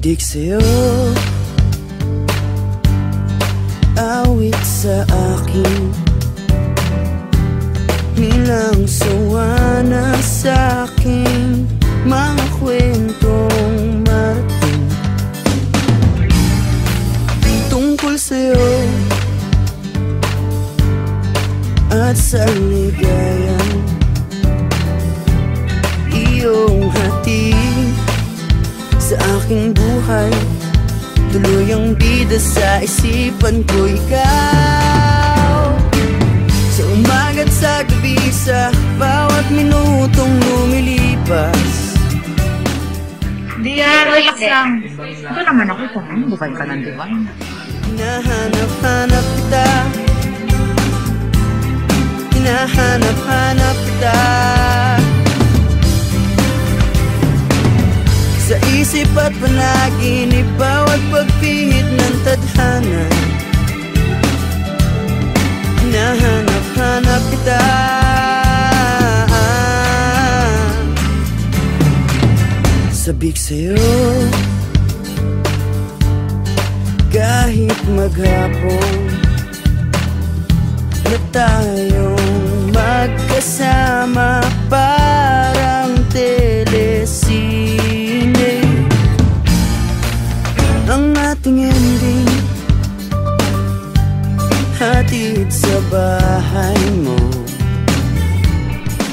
sa'yo. Awit sa akin. Nilang sawa na sa akin. Mga kwentong marating. Tungkol sa'yo. At sa ligayang buhay Tuluyang bida sa isipan ko ikaw Sa umaga't sa gabi sa bawat minutong lumilipas Di yan, relax lang. Ito naman ako, parang buhay ka ng divine. Hinahanap-hanap isip at panaginip Bawat pagpihit ng tadhana. Hinahanap-hanap kita. Sabik sa'yo. Kahit maghapon Na tayong ating ending Hatid sa bahay mo.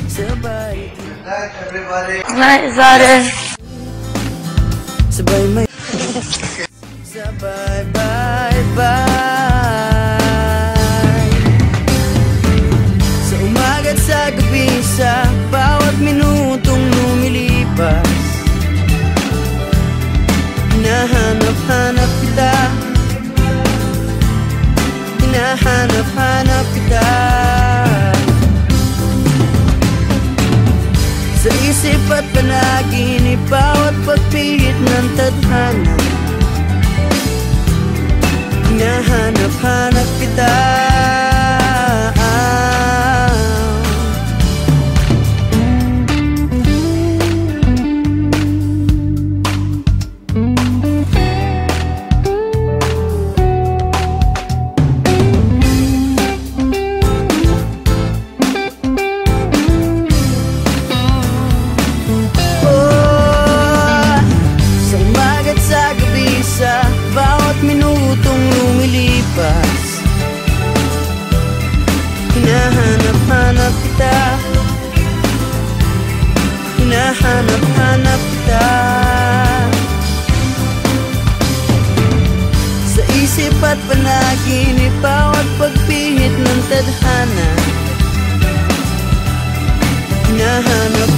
Sabay Night, Zare. Sabay may Sabay bye bye Hinahanap-hanap kita. Sa isip at panaginip Bawat pagpihit ng tadhana. Hinahanap-hanap kita umaga't sa gabi Sa bawat minutong lumilipas? Hinahanap-hanap kita. Hinahanap-hanap kita. Sa isip at panaginip Bawat pagpihit ng tadhana. Hinahanap-hanap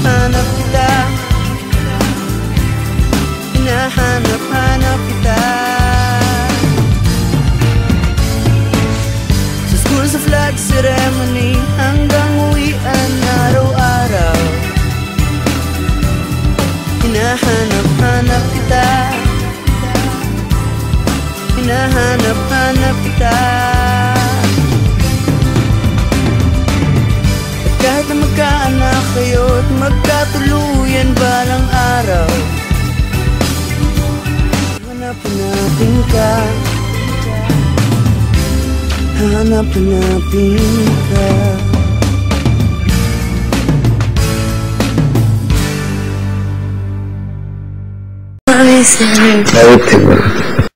Hinahanap-hanap kita. Hinahanap-hanap kita. At kahit na magkaanak kayo At magkatuluyan balang araw Hanap-hanapin ka. Hanap-hanapin ka Neyse. Ayıp?